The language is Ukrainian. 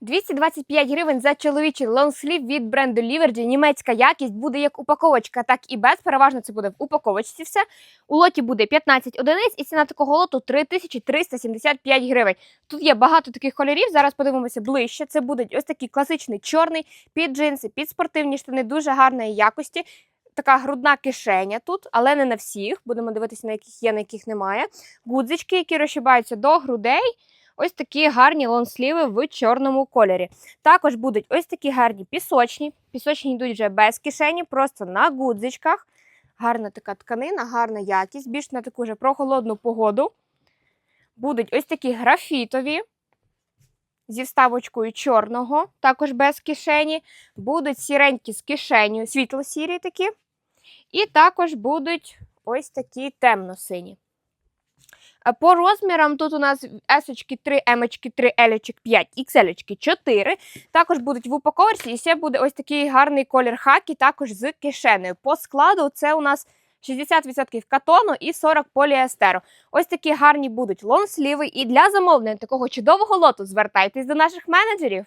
225 гривень за чоловічий лонслів від бренду Liberty. Німецька якість буде як упаковочка, так і без. Переважно це буде в упаковочці все. У лоті буде 15 одиниць і ціна такого лоту 3375 гривень. Тут є багато таких кольорів. Зараз подивимося ближче. Це буде ось такий класичний чорний під джинси, під спортивні штани, дуже гарної якості. Така грудна кишеня тут, але не на всіх. Будемо дивитися, на яких є, на яких немає. Гудзички, які розшибаються до грудей. Ось такі гарні лонсліви в чорному кольорі. Також будуть ось такі гарні пісочні. Пісочні йдуть вже без кишені, просто на гудзичках. Гарна така тканина, гарна якість, більш на таку вже прохолодну погоду. Будуть ось такі графітові зі вставочкою чорного, також без кишені. Будуть сіренькі з кишенею, світло-сірі такі. І також будуть ось такі темно-сині. По розмірам тут у нас S 3, M 3, L 5, XL 4. Також будуть в упаковці, і ще буде ось такий гарний колір хакі, також з кишенею. По складу це у нас 60% катону і 40 поліестеру. Ось такі гарні будуть лонсліви. І для замовлення такого чудового лоту звертайтесь до наших менеджерів.